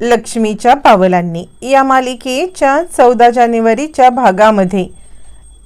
लक्ष्मीच्या पावलांनी. या मालिकेच्या चौदा जानेवारीच्या भागामध्ये.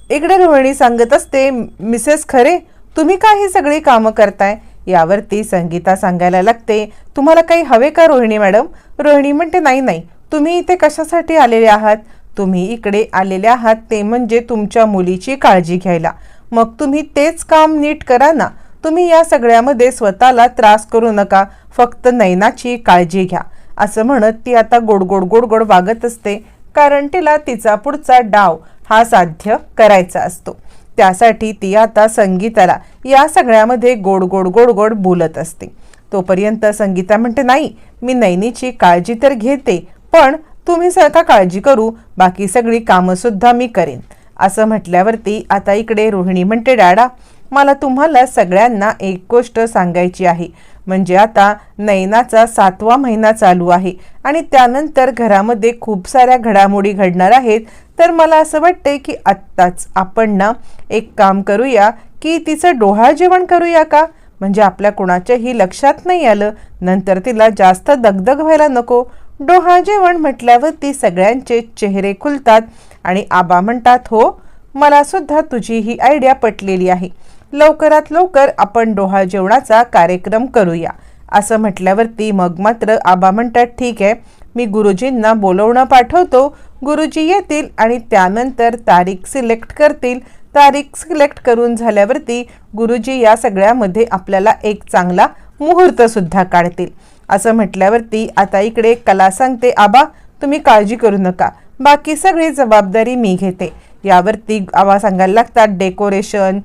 इकडे रोहिणी सांगत असते मिसेस खरे तुम्ही का ही सगळी कामं करताय? यावरती संगीता सांगायला लागते तुम्हाला काही हवे का रोहिणी मॅडम? रोहिणी म्हणते नाही नाही तुम्ही इथे कशासाठी आलेले आहात? तुम्ही इकडे आलेले आहात ते म्हणजे तुमच्या मुलीची काळजी घ्यायला. मग तुम्ही तेच काम नीट करा ना. तुम्ही या सगळ्यामध्ये स्वतःला त्रास करू नका फक्त नैनाची काळजी घ्या. असं म्हणत ती आता गोड गोड गोड गोड वागत असते. कारण तिला तिचा पुढचा डाव हा साध्य करायचा असतो. त्यासाठी ती आता संगीताला या सगळ्यामध्ये गोड गोड गोड गोड बोलत असते. तोपर्यंत संगीता म्हणते नाही मी नैनीची काळजी तर घेते पण तुम्ही सारखा काळजी करू बाकी सगळी कामंसुद्धा मी करेन. असं म्हटल्यावरती आता इकडे रोहिणी म्हणते डॅडा मला तुम्हाला सगळ्यांना एक गोष्ट सांगायची आहे. म्हणजे आता नयनाचा सातवा महिना चालू आहे आणि त्यानंतर घरामध्ये खूप साऱ्या घडामोडी घडणार आहेत. तर मला असं वाटतंय की आत्ताच आपण ना एक काम करूया की तिचं डोहाळ जेवण करूया का? म्हणजे आपल्या कुणाच्याही लक्षात नाही आलं. नंतर तिला जास्त दगदग व्हायला नको. डोहाळ जेवण म्हटल्यावरती सगळ्यांचे चेहरे खुलतात आणि आबा म्हणतात हो मलासुद्धा तुझी ही आयडिया पटलेली आहे. लवकरात लवकर आपण डोहाळ जेवणाचा कार्यक्रम करूया. असं म्हटल्यावरती मग मात्र आबा म्हणतात ठीक आहे मी गुरुजींना बोलवणं पाठवतो. गुरुजी येतील आणि त्यानंतर तारीख सिलेक्ट करतील. तारीख सिलेक्ट करून झाल्यावरती गुरुजी या सगळ्यामध्ये आपल्याला एक चांगला मुहूर्तसुद्धा काढतील. असं म्हटल्यावरती आता इकडे कला सांगते आबा तुम्ही काळजी करू नका. बाकी सगळी जबाबदारी मी घेते. यावरती आम्हाला सांगायला लागतात डेकोरेशन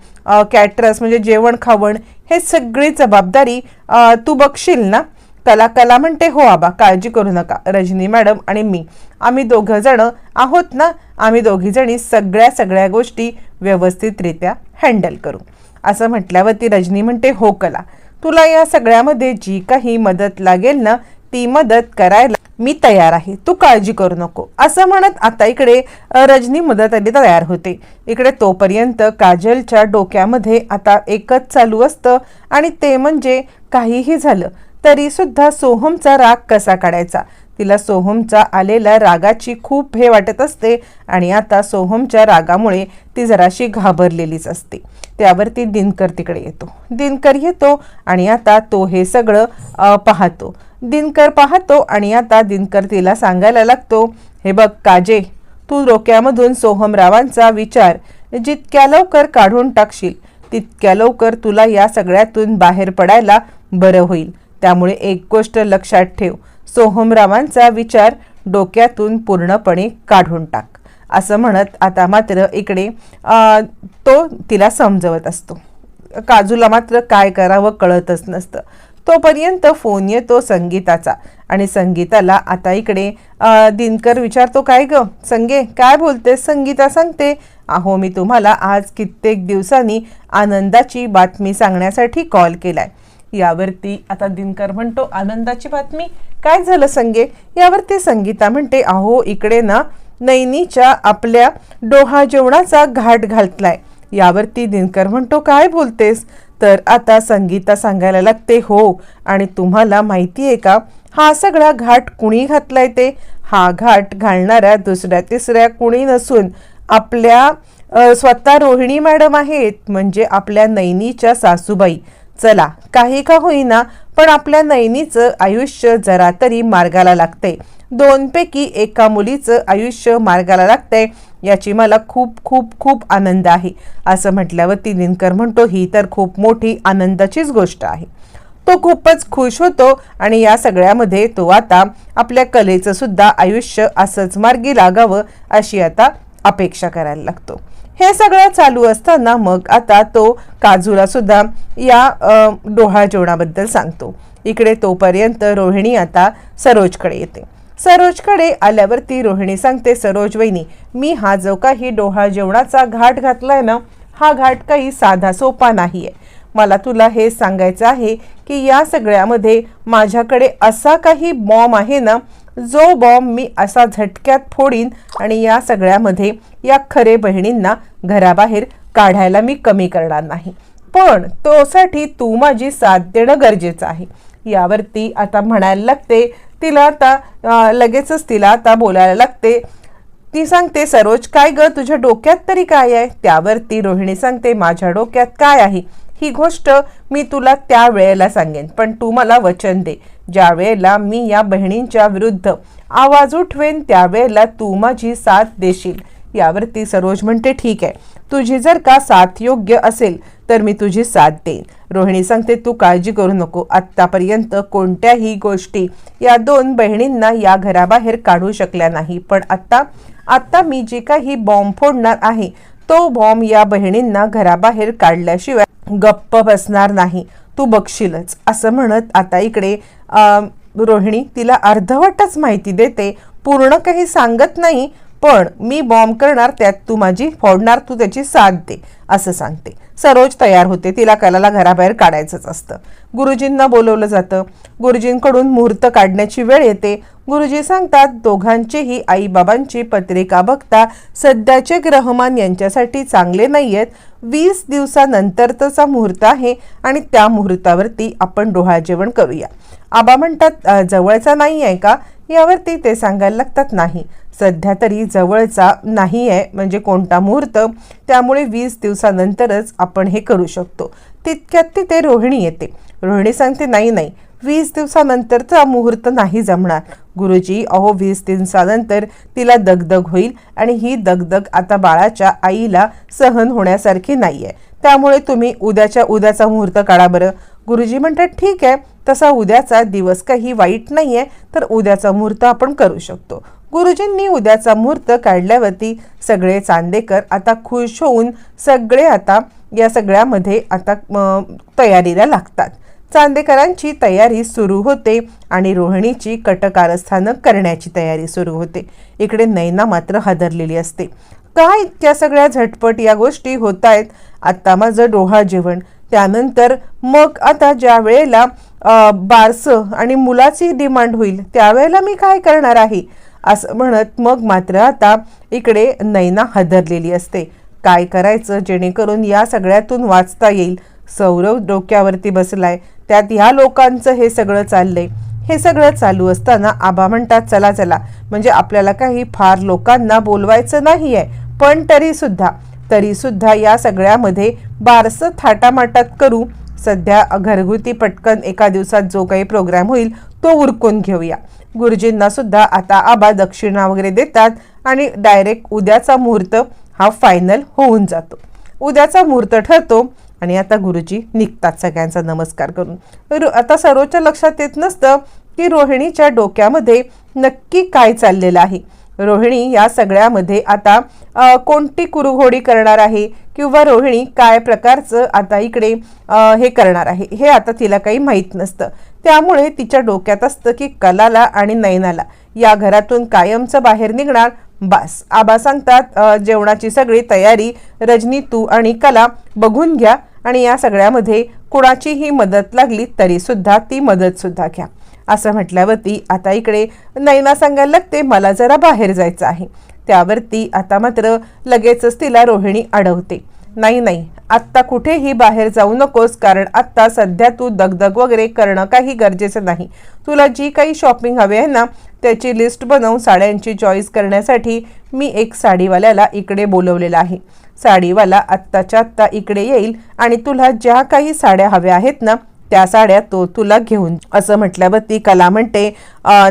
कॅटरस म्हणजे जेवण खावण हे सगळी जबाबदारी तू बघशील ना? कला कला म्हणते हो आबा काळजी करू नका रजनी मॅडम आणि मी आम्ही दोघं जण आहोत ना आम्ही दोघीजणी सगळ्या सगळ्या गोष्टी व्यवस्थितरित्या हँडल करू. असं म्हटल्यावरती रजनी म्हणते हो कला तुला या सगळ्यामध्ये जी काही मदत लागेल ना ती मदत करायला मी तयार आहे. तू काळजी करू नको. असं म्हणत आता इकडे रजनी रजनी मदतीला तयार होते. इकडे तोपर्यंत काजलच्या डोक्यामध्ये आता एकच चालू असतं आणि ते म्हणजे काहीही झालं तरी सुद्धा सोहमचा राग कसा काढायचा? तिला सोहमचा आलेल्या रागाची खूप हे वाटत असते आणि आता सोहमच्या रागामुळे ती जराशी घाबरलेलीच असते. त्यावर ती दिनकर तिकडे येतो. दिनकर येतो आणि आता तो हे सगळं पाहतो. दिनकर पाहतो आणि आता दिनकर तिला सांगायला लागतो हे बघ काजे तू डोक्यामधून सोहमरावांचा विचार जितक्या लवकर काढून टाकशील तितक्या लवकर तुला या सगळ्यातून बाहेर पडायला बरं होईल. त्यामुळे एक गोष्ट लक्षात ठेव सोहमरावांचा विचार डोक्यातून पूर्णपणे काढून टाक. असं म्हणत आता मात्र इकडे तो तिला समजवत असतो. काजूला मात्र काय करावं कळतच नसतं. तोपर्यंत फोन येतो संगीताचा. आणि संगीताला आता इकडे दिनकर विचारतो काय ग? संगे काय बोलते संगीता सांगते. अहो मी तुम्हाला आज कित्येक दिवसांनी आनंदाची बातमी सांगण्यासाठी कॉल केलाय. यावरती आता दिनकर म्हणतो आनंदाची बातमी? काय झालं संगे? यावरती संगीता म्हणते अहो इकडे ना नैनीच्या आपल्या डोहा जेवणाचा घाट घातलाय. यावरती दिनकर म्हणतो काय बोलतेस? तर आता संगीता सांगायला लागते हो आणि तुम्हाला माहिती आहे का हा सगळा घाट कुणी घातलाय ते? हा घाट घालणाऱ्या दुसऱ्या तिसऱ्या कुणी नसून आपल्या स्वतः रोहिणी मॅडम आहेत म्हणजे आपल्या नैनीच्या सासूबाई. चला काही का होईना पण आपल्या नैनीचं आयुष्य जरा तरी मार्गाला लागते दोनपैकी एका मुलीचं आयुष्य मार्गाला लागतंय. याची मला खूप खूप खूप आनंद आहे. असं म्हटल्यावर दिनकर म्हणतो ही तर खूप मोठी आनंदाचीच गोष्ट आहे. तो खूपच खुश होतो आणि या सगळ्यामध्ये तो आता आपल्या कलेचं सुद्धा आयुष्य असंच मार्गी लागावं अशी आता अपेक्षा करायला लागतो. हे सगळं चालू असताना मग आता तो काजूला सुद्धा या अ, जेवणाबद्दल सांगतो. इकडे तोपर्यंत रोहिणी आता सरोजकडे येते. सरोजकडे आल्यावरती रोहिणी सांगते सरोज वहिनी मी हा जो काही डोहाळ जेवणाचा घाट घातलाय ना हा घाट काही साधा सोपा नाहीये. मला तुला हे सांगायचं आहे की या सगळ्यामध्ये माझ्याकडे असा काही बॉम्ब आहे ना जो बॉम्ब मी असा झटक्यात फोडीन आणि या सगळ्यामध्ये या खरे बहिणींना घराबाहेर काढायला मी कमी करणार नाही. पण तोसाठी तू माझी साथ देणं गरजेचं आहे. यावरती आता म्हणायला लागते. तिला आता लगेचच तिला आता बोलायला लागते. ती सांगते सरोज काय ग? तुझ्या डोक्यात तरी काय आहे? त्यावरती रोहिणी सांगते माझ्या डोक्यात काय आहे? ही गोष्ट मी तुला त्या वेळेला सांगेन पण तू मला वचन दे. ज्या वेळेला मी या बहिणींच्या विरुद्ध आवाज उठवेन त्यावेळेला तू माझी साथ देशील. यावरती सरोज म्हणते ठीक आहे. तुझी जर का साथ योग्य असेल तर मी तुझी साथ देईन. रोहिणी सांगते तू काळजी करू नको. आत्तापर्यंत कोणत्याही गोष्टी या दोन बहिणींना या घराबाहेर काढू शकल्या नाही. पण आत्ता आत्ता मी जे काही बॉम्ब फोडणार आहे तो बॉम्ब या बहिणींना घराबाहेर काढल्याशिवाय गप्प बसणार नाही. तू बघशीलच. असं म्हणत आता इकडे रोहिणी तिला अर्धवटच माहिती देते. पूर्ण काही सांगत नाही पण मी बॉम्ब करणार त्यात तू माझी फोडणार तू त्याची साथ दे असं सांगते. सरोज तयार होते तिला कलाला घराबाहेर काढायचंच असतं. गुरुजींना बोलवलं जातं. गुरुजींकडून मुहूर्त काढण्याची वेळ येते. गुरुजी सांगतात दोघांचेही आईबाबांची पत्रिका बघता? सध्याचे ग्रहमान यांच्यासाठी चांगले नाही आहेत वीस दिवसानंतरचा मुहूर्त आहे आणि त्या मुहूर्तावरती आपण डोहाळ जेवण करूया. आबा म्हणतात जवळचा नाही आहे का? यावरती ते सांगायला लागतात नाही. सध्या तरी जवळचा नाही आहे म्हणजे कोणता मुहूर्त त्यामुळे वीस दिवसानंतरच आपण हे करू शकतो. तितक्यात तिथे रोहिणी येते. रोहिणी सांगते नाही नाही वीस दिवसानंतरचा मुहूर्त नाही जमणार. गुरुजी अहो वीस दिवसानंतर तिला दगदग होईल आणि ही दगदग आता बाळाच्या आईला सहन होण्यासारखी नाही आहे त्यामुळे तुम्ही उद्याच्या उद्याचा मुहूर्त काढा बरं. गुरुजी म्हणतात ठीक आहे तसा उद्याचा दिवस काही वाईट नाही आहे तर उद्याचा मुहूर्त आपण करू शकतो. गुरुजींनी उद्याचा मुहूर्त काढल्यावरती सगळे चांदेकर आता खुश होऊन सगळे आता या सगळ्यामध्ये आता तयारीला लागतात. चांदेकरांची तयारी सुरू होते आणि रोहिणीची कटकारस्थानं करण्याची तयारी सुरू होते. इकडे नैना मात्र हादरलेली असते. काय इतक्या सगळ्या झटपट या गोष्टी होत आहेत आत्ता माझं डोहा जेवण. त्यानंतर मग आता ज्या वेळेला बारसं आणि मुलाची डिमांड होईल त्यावेळेला मी काय करणार आहे? असं म्हणत मग मात्र आता इकडे नैना हादरलेली असते. काय करायचं? जेणेकरून या सगळ्यातून वाचता येईल. सौरव डोक्यावरती बसलाय. त्यात ह्या लोकांचं हे सगळं चाललंय. हे सगळं चालू असताना आबा म्हणतात चला चला. म्हणजे आपल्याला काही फार लोकांना बोलवायचं नाही आहे पण तरी सुद्धा तरी सुद्धा या सगळ्यामध्ये बारसं थाटामाटात करू सध्या घरगुती पटकन एका दिवसात जो काही प्रोग्राम होईल तो उरकून घेऊया. गुरुजींना सुद्धा आता आबा दक्षिणा वगैरे देतात आणि डायरेक्ट उद्याचा मुहूर्त हा फायनल होऊन जातो. उद्याचा मुहूर्त ठरतो आणि आता गुरुजी निघतात सगळ्यांचा नमस्कार करून. आता सर्वच्या लक्षात येत नसतं की रोहिणीच्या डोक्यामध्ये नक्की काय चाललेलं आहे. रोहिणी या सगळ्यामध्ये आता कोणती कुरुघोडी करणार आहे किंवा रोहिणी काय प्रकारचं आता इकडे हे करणार आहे हे आता तिला काही माहीत नसतं. त्यामुळे तिच्या डोक्यात असतं की कलाला आणि नयनाला. या घरातून कायमचं बाहेर निघणार बास. आबा सांगतात जेवणाची सगळी तयारी रजनी तू आणि कला बघून घ्या आणि या सगळ्यामध्ये कुणाचीही मदत लागली तरी सुद्धा ती मदत सुद्धा घ्या. असं म्हटल्यावरती आता इकडे नैना सांगायला लागते मला जरा बाहेर जायचं आहे. त्यावरती आता मात्र लगेचच तिला रोहिणी अडवते. नाही नाही. आत्ता कुठेही बाहेर जाऊ नकोस कारण आत्ता सध्या तू दगदग वगैरे करणं काही गरजेचं नाही. तुला जी काही शॉपिंग हवी आहे ना त्याची लिस्ट बनवून साड्यांची चॉईस करण्यासाठी मी एक साडीवाल्याला इकडे बोलवलेला आहे. साडीवाला आत्ताच्या आत्ता इकडे येईल आणि तुला ज्या काही साड्या हव्या आहेत ना त्या साड्या तो तुला घेऊन असं म्हटल्यावर ती कला म्हणते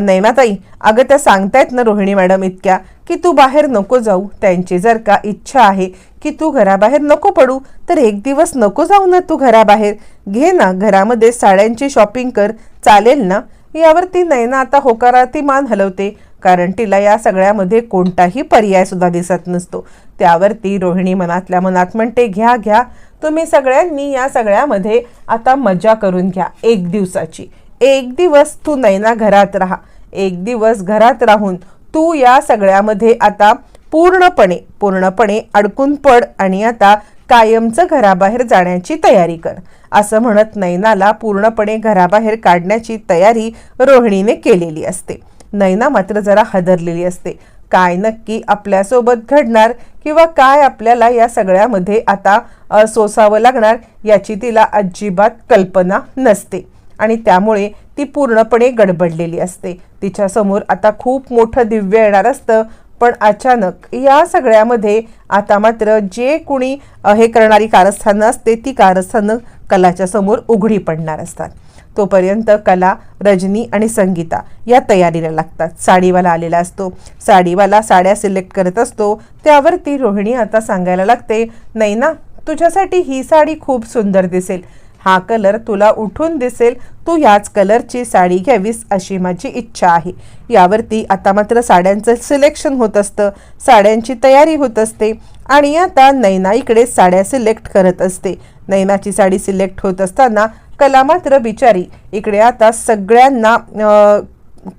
नैनाताई अगं त्या सांगतायत ना रोहिणी मॅडम इतक्या की तू बाहेर नको जाऊ. त्यांची जर का इच्छा आहे की तू घराबाहेर नको पडू तर एक दिवस नको जाऊ ना तू घराबाहेर. घे ना घरामध्ये साड्यांची शॉपिंग कर. चालेल ना? यावरती नैना आता होकारार्थी मान हलवते कारण तिला या सगळ्यामध्ये कोणताही पर्याय सुद्धा दिसत नसतो. त्यावरती रोहिणी मनातल्या मनात म्हणते घ्या घ्या तुम्ही सगळ्यांनी या सगळ्यामध्ये आता मजा करून घ्या एक दिवसाची. एक दिवस तू नैना घरात राहा. एक दिवस घरात राहून तू या सगळ्यामध्ये आता पूर्णपणे पूर्णपणे अडकून पड आणि आता कायमचं घराबाहेर जाण्याची तयारी कर. असं म्हणत नैनाला पूर्णपणे घराबाहेर काढण्याची तयारी रोहिणीने केलेली असते. नैना मात्र जरा हदरलेली असते. काय नक्की आपल्यासोबत घडणार किंवा काय आपल्याला या सगळ्यामध्ये आता सोसावं लागणार याची तिला अजिबात कल्पना नसते. आणि त्यामुळे ती पूर्णपणे गडबडलेली असते. तिच्यासमोर आता खूप मोठं दिव्य येणार असतं पण अचानक या सगळ्यामध्ये आता मात्र जे कुणी हे करणारी कारस्थानं असते ती कारस्थानं कलाच्या समोर उघडी पडणार असतात. तोपर्यंत कला रजनी आणि संगीता या तयारीला लागतात. साडीवाला आलेला असतो. साडीवाला साड्या सिलेक्ट करत असतो. त्यावरती रोहिणी आता सांगायला लागते नाही ना तुझ्यासाठी ही साडी खूप सुंदर दिसेल. हा कलर तुला उठून दिसेल. तू याच कलरची साडी घ्यावीस अशी माझी इच्छा आहे. यावरती आता मात्र साड्यांचं सिलेक्शन होत असतं. साड्यांची तयारी होत असते. आणि आता नैना इकडे साड्या सिलेक्ट करत असते. नैनाची साडी सिलेक्ट होत असताना कला मात्र बिचारी इकडे आता सगळ्यांना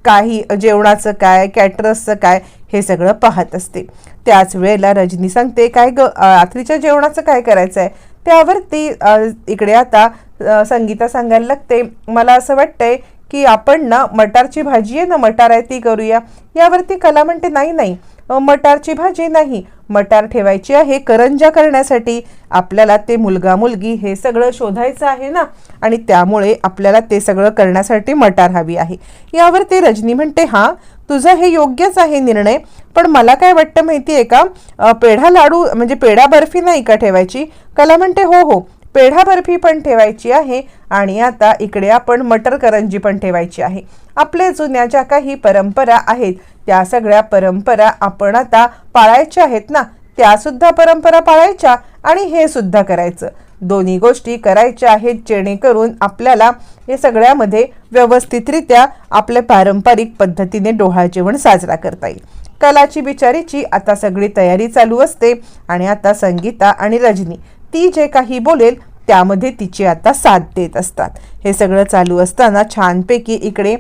काही जेवणाचं काय कॅटरसचं काय हे सगळं पाहत असते. त्याच वेळेला रजनी सांगते काय ग रात्रीच्या जेवणाचं काय करायचं आहे त्यावरती ती इकडे आता संगीता सांगायला लागते मला असं वाटतंय की आपण ना मटारची भाजी आहे ना मटार आहे ती करूया. यावरती कला म्हणते नाही नाही. मटारची भाजी नाही. मटार ठेवायची आहे करंजा करण्यासाठी. आपल्याला ते मुलगा मुलगी हे सगळं शोधायचं आहे ना? आणि त्यामुळे आपल्याला ते सगळं करण्यासाठी मटार हवी आहे. यावर ते रजनी म्हणते हां तुझं हे योग्यच आहे निर्णय पण मला काय वाटतं माहिती आहे का पेढा लाडू म्हणजे पेढा बर्फी नाही का ठेवायची? कला म्हणते हो हो. पेढा बर्फी पण ठेवायची आहे आणि आता इकडे आपण मटर करंजी पण ठेवायची आहे. आपल्या जुन्या ज्या काही परंपरा आहेत त्या सगळ्या परंपरा आपण आता पाळायच्या आहेत ना त्यासुद्धा परंपरा पाळायच्या आणि हे सुद्धा करायचं. दोन्ही गोष्टी करायच्या आहेत जेणेकरून आपल्याला हे सगळ्यामध्ये व्यवस्थितरित्या आपल्या पारंपरिक पद्धतीने डोहाळ जेवण साजरा करता येईल. कलाची बिचारीची आता सगळी तयारी चालू असते आणि आता संगीता आणि रजनी ती जे काही बोलेल त्यामध्ये तिची आता साथ देत असतात. हे सगळं चालू असताना छानपैकी इकडे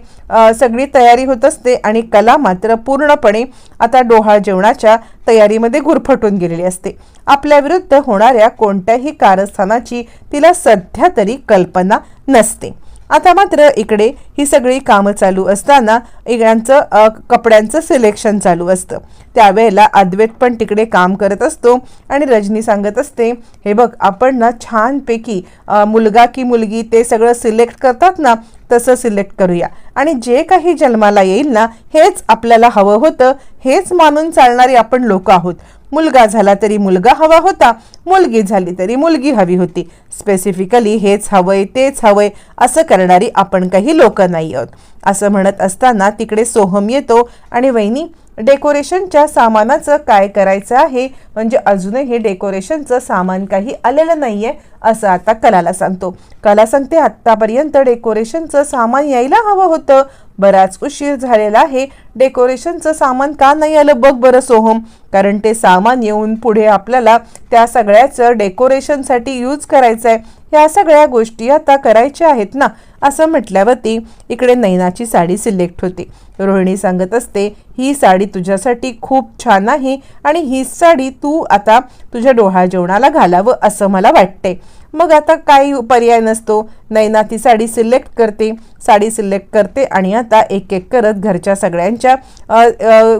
सगळी तयारी होत असते आणि कला मात्र पूर्णपणे आता डोहाळ जेवणाच्या तयारीमध्ये गुरफटून गेलेली असते. आपल्या विरुद्ध होणाऱ्या कोणत्याही कारस्थानाची तिला सध्या तरी कल्पना नसते. आता मात्र इकडे ही सगळी कामं चालू असताना यांचं कपड्यांचं सिलेक्शन चालू असतं. त्यावेळेला अद्वैत पण तिकडे काम करत असतो आणि रजनी सांगत असते हे बघ आपण ना छानपैकी मुलगा की मुलगी ते सगळं सिलेक्ट करतात ना तसं सिलेक्ट करूया. आणि जे काही जन्माला येईल ना हेच आपल्याला हवं होतं हेच मानून चालणारी आपण लोक आहोत. मुलगा झाला तरी मुलगा हवा होता मुलगी झाली तरी मुलगी हवी होती. स्पेसिफिकली हेच हवंय तेच हवंय असं करणारी आपण काही लोक नाही आहोत. असं म्हणत असताना तिकडे सोहम येतो आणि वहिनी डेकोरेशनच्या सामानाचं काय करायचं आहे? म्हणजे अजूनही डेकोरेशनचं सामान काही आलेलं नाही आहे असं आता कलाला सांगतो. कला सांगते आत्तापर्यंत डेकोरेशनचं सामान यायला हवं होतं. बराच उशीर झालेला आहे. डेकोरेशनचं सामान का नाही आलं बघ बरं सोहम. कारण ते सामान येऊन पुढे आपल्याला त्या सगळ्याचं डेकोरेशनसाठी यूज करायचं आहे ह्या सगळ्या गोष्टी आता करायच्या आहेत ना असं म्हटल्यावरती इकडे नैनाची साडी सिलेक्ट होते. रोहिणी सांगत असते ही साडी तुझ्यासाठी खूप छान आहे आणि ही साडी तू आता तुझ्या डोहाळ जेवणाला घालावं असं मला वाटते मग आता काही पर्याय नसतो. नैना ती साडी सिलेक्ट करते. साडी सिलेक्ट करते आणि आता एक एक करत घरच्या सगळ्यांच्या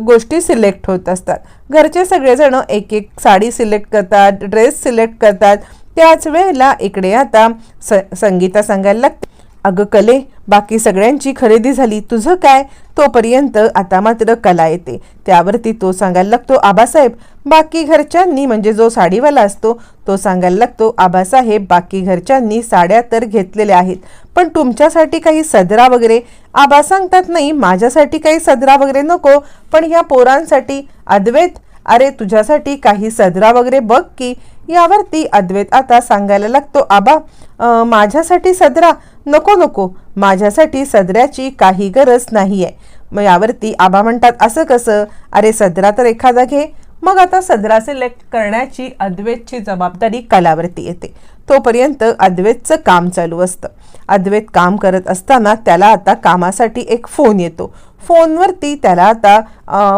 गोष्टी सिलेक्ट होत असतात. घरचे सगळेजण एक एक साडी सिलेक्ट करतात ड्रेस सिलेक्ट करतात. त्याच वेळेला इकडे आता स संगीता सांगायला लागते. अगं कले बाकी सगळ्यांची खरेदी झाली तुझं काय? तोपर्यंत आता मात्र कला येते. त्यावरती तो सांगायला लागतो आबासाहेब बाकी घरच्यांनी म्हणजे जो साडीवाला असतो तो सांगायला लागतो आबासाहेब बाकी घरच्यांनी साड्या तर घेतलेल्या आहेत पण तुमच्यासाठी काही सदरा वगैरे. आबा सांगतात नाही माझ्यासाठी काही सदरा वगैरे नको पण ह्या पोरांसाठी अद्वैत अरे तुझ्यासाठी काही सदरा वगैरे बघ की. यावरती अद्वैत आता सांगायला लागतो आबा माझ्यासाठी सदरा नको नको माझ्यासाठी सदऱ्याची काही गरज नाही आहे मग यावरती आबा म्हणतात असं कसं? अरे सदरा तर एखादा घे. मग आता सदरा सिलेक्ट करण्याची अद्वैतची जबाबदारी कलावरती येते. तोपर्यंत अद्वैतचं काम चालू असतं. अद्वैत काम करत असताना त्याला आता कामासाठी एक फोन येतो. फोनवरती त्याला आता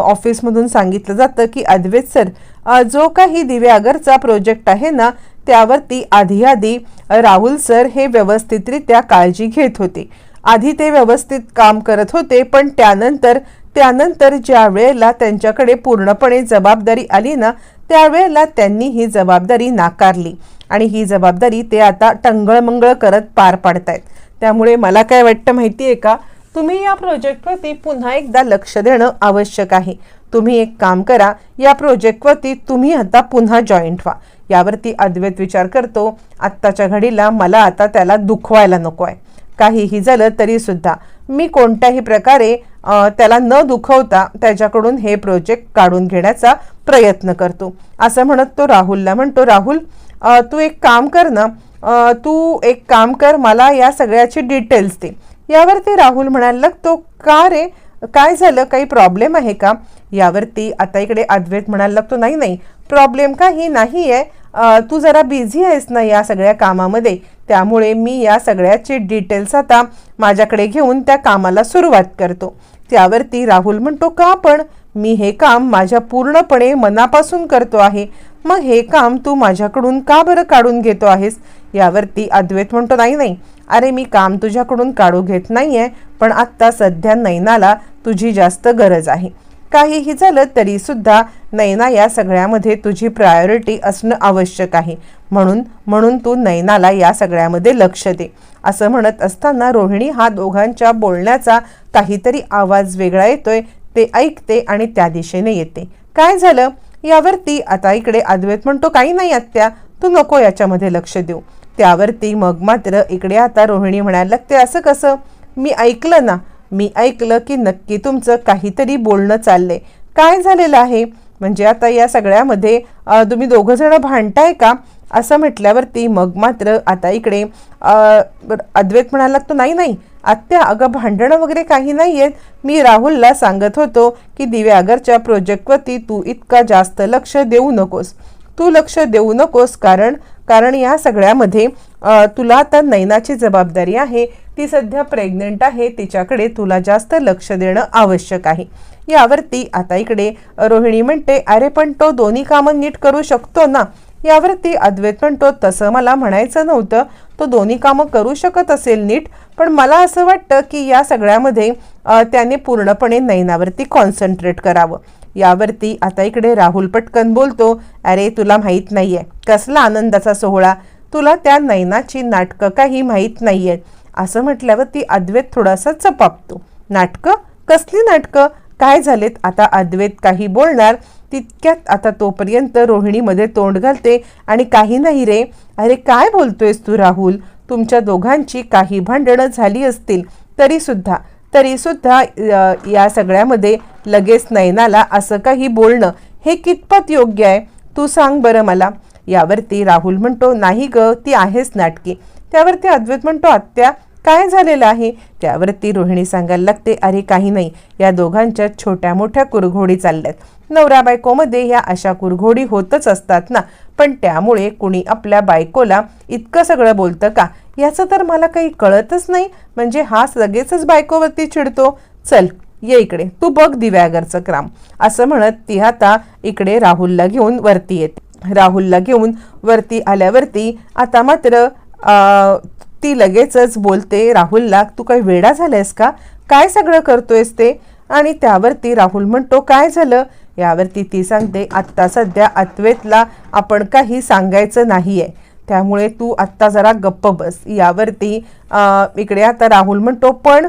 ऑफिसमधून सांगितलं जातं की अद्वैत सर जो काही दिव्यागरचा प्रोजेक्ट आहे ना त्यावरती आधी आधी राहुल सर हे व्यवस्थितरित्या काळजी घेत होते. आधी ते व्यवस्थित काम करत होते पण त्यानंतर त्यानंतर ज्या वेळेला त्यांच्याकडे पूर्णपणे जबाबदारी आली ना त्यावेळेला त्यांनी ही जबाबदारी नाकारली. आणि ही जबाबदारी ते आता टंगळमंगळ करत पार पाडतायत. त्यामुळे मला काय वाटतं माहिती आहे का? तुम्ही या प्रोजेक्टवरती पुन्हा एकदा लक्ष देणं आवश्यक आहे. तुम्ही एक काम करा या प्रोजेक्टवरती तुम्ही आता पुन्हा जॉईंट व्हा. यावरती अद्वैत विचार करतो आत्ताच्या घडीला मला आता त्याला दुखवायला नको आहे काहीही झालं तरीसुद्धा मी कोणत्याही प्रकारे त्याला न दुखवता त्याच्याकडून हे प्रोजेक्ट काढून घेण्याचा प्रयत्न करतो. असं म्हणत तो राहुलला म्हणतो राहुल तू एक काम कर ना. तू एक काम कर मला या सगळ्याची डिटेल्स दे. यावरती राहुल म्हणायला लागतो का रे? काय झालं? काही प्रॉब्लेम आहे का? यावरती आता इकडे अद्वैत म्हणायला लागतो नाही नाही. प्रॉब्लेम काही नाही आहे तू जरा बिझी आहेस ना या सगळ्या कामामध्ये? त्यामुळे मी या सगळ्याचे डिटेल्स आता माझ्याकडे घेऊन त्या कामाला सुरुवात करतो. त्यावरती राहुल म्हणतो का पण? मी हे काम माझ्या पूर्णपणे मनापासून करतो आहे. मग हे काम तू माझ्याकडून का बरं काढून घेतो आहेस? यावरती अद्वैत म्हणतो नाही नाही. अरे मी काम तुझ्याकडून काढू घेत नाही आहे पण आत्ता सध्या नैनाला तुझी जास्त गरज आहे. काहीही झालं तरी सुद्धा नैना या सगळ्यामध्ये तुझी प्रायोरिटी असणं आवश्यक आहे. म्हणून म्हणून तू नैनाला या सगळ्यामध्ये लक्ष दे. असं म्हणत असताना रोहिणी हा दोघांच्या बोलण्याचा काहीतरी आवाज वेगळा येतोय. ते ऐकते आणि त्या दिशेने येते. काय झालं? यावरती आता इकडे अद्वैत म्हणतो काही नाही आत्या तू नको याच्यामध्ये लक्ष देऊ. त्यावरती मग मात्र इकडे आता रोहिणी म्हणायला लागते असं कसं? मी ऐकलं ना मी ऐकलं की नक्की तुमचं काहीतरी बोलणं चाललंय. काय झालेलं आहे? म्हणजे आता या सगळ्यामध्ये तुम्ही दोघं जण भांडताय का? असं म्हटल्यावरती मग मात्र आता इकडे अद्वैत म्हणायला लागतो नाही नाही. आत्या अगं भांडणं वगैरे काही नाही आहेत मी राहुलला सांगत होतो की दिव्यागरच्या प्रोजेक्टवरती तू इतका जास्त लक्ष देऊ नकोस. तू लक्ष देऊ नकोस कारण कारण या सगळ्यामध्ये तुला आता नैनाची जबाबदारी आहे. ती सध्या प्रेग्नंट आहे तिच्याकडे तुला जास्त लक्ष देणं आवश्यक आहे. यावरती आता इकडे रोहिणी म्हणते अरे पण तो दोन्ही कामं नीट करू शकतो ना? यावरती अद्वैत म्हणतो तसं मला म्हणायचं नव्हतं. तो दोन्ही कामं करू शकत असेल नीट पण मला असं वाटतं की या सगळ्यामध्ये त्याने पूर्णपणे नयनावरती कॉन्सन्ट्रेट करावं. यावरती आता इकडे राहुल पटकन बोलतो अरे तुला माहीत नाही आहे कसला आनंदाचा सोहळा. तुला त्या नयनाची नाटकं काही माहीत नाही आहेत असं म्हटल्यावर ती अद्वैत थोडासा चपापतो नाटकं? कसली नाटकं? काय झालेत? आता अद्वैत काही बोलणार तितक्यात आता तोपर्यंत रोहिणीमध्ये तोंड घालते आणि काही नाही रे. अरे काय बोलतोयस तू राहुल? तुमच्या दोघांची काही भांडणं झाली असतील तरीसुद्धा तरीसुद्धा या सगळ्यामध्ये लगेच नयनाला असं काही बोलणं हे कितपत योग्य आहे? तू सांग बरं मला. यावरती राहुल म्हणतो नाही ग ती आहेच नाटकी. त्यावरती अद्वैत म्हणतो आत्या काय झालेलं आहे? त्यावरती रोहिणी सांगायला लागते अरे काही नाही. या दोघांच्या छोट्या मोठ्या कुरघोडी चालल्यात. नवरा बायकोमध्ये ह्या अशा कुरघोडी होतच असतात ना. पण त्यामुळे कुणी आपल्या बायकोला इतकं सगळं बोलतं का? याचं तर मला काही कळतच नाही. म्हणजे हा लगेचच बायकोवरती चिडतो. चल ये इकडे. तू बघ दिव्यागरचं क्राम असं म्हणत ती आता इकडे राहुलला घेऊन वरती येते. राहुलला घेऊन वरती आल्यावरती आता मात्र ती लगेचच बोलते राहुलला तू काही वेडा झालायस का? काय सगळं करतोयस ते? आणि त्यावरती राहुल म्हणतो काय झालं? यावरती ती सांगते आत्ता सध्या अद्वैतला आपण काही सांगायचं नाही आहे त्यामुळे तू आत्ता जरा गप्प बस. यावरती इकडे आता राहुल म्हणतो पण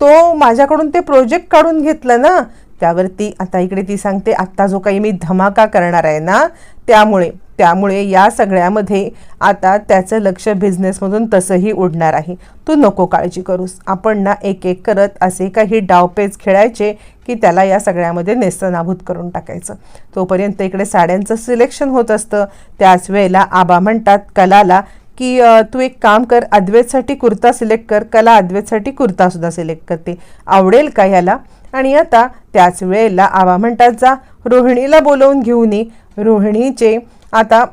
तो माझ्याकडून ते प्रोजेक्ट काढून घेतलं ना? त्यावरती आता इकडे ती सांगते आत्ता जो काही मी धमाका करणार आहे ना त्यामुळे त्यामुळे या सगळ्यामध्ये आता त्याचं लक्ष बिझनेसमधून तसंही उडणार आहे. तू नको काळजी करूस. आपण ना एक एक करत असे काही डावपेच खेळायचे की त्याला या सगळ्यामध्ये नेस्तनाभूत करून टाकायचं. तोपर्यंत इकडे साड्यांचं सिलेक्शन होत असतं. त्याच वेळेला आबा म्हणतात कलाला की तू एक काम कर अद्वैतसाठी कुर्ता सिलेक्ट कर. कला अद्वैतसाठी कुर्तासुद्धा सिलेक्ट करते. आवडेल का याला? आणि आता त्याच वेळेला आबा म्हणतात जा रोहिणीला बोलवून घेऊन ये. रोहिणीचे आता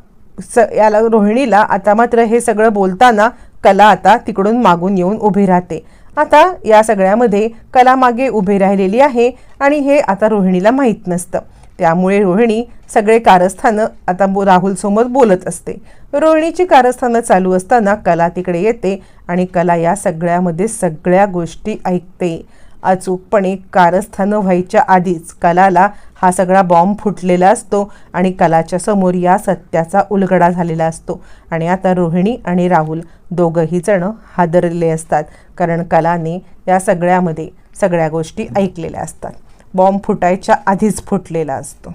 स याला रोहिणीला आता मात्र हे सगळं बोलताना कला आता तिकडून मागून येऊन उभी राहते. आता या सगळ्यामध्ये कला मागे उभी राहिलेली आहे आणि हे आता रोहिणीला माहीत नसतं. त्यामुळे रोहिणी सगळे कारस्थानं आता बो राहुलसमोर बोलत असते. रोहिणीची कारस्थानं चालू असताना कला तिकडे येते आणि कला या सगळ्यामध्ये सगळ्या गोष्टी ऐकते. अचूकपणे कारस्थानं व्हायच्या आधीच कलाला हा सगळा बॉम्ब फुटलेला असतो आणि कलाच्या समोर या सत्याचा उलगडा झालेला असतो. आणि आता रोहिणी आणि राहुल दोघंही जण हादरले असतात कारण कलाने या सगळ्यामध्ये सगळ्या गोष्टी ऐकलेल्या असतात. बॉम्ब फुटायच्या आधीच फुटलेला असतो.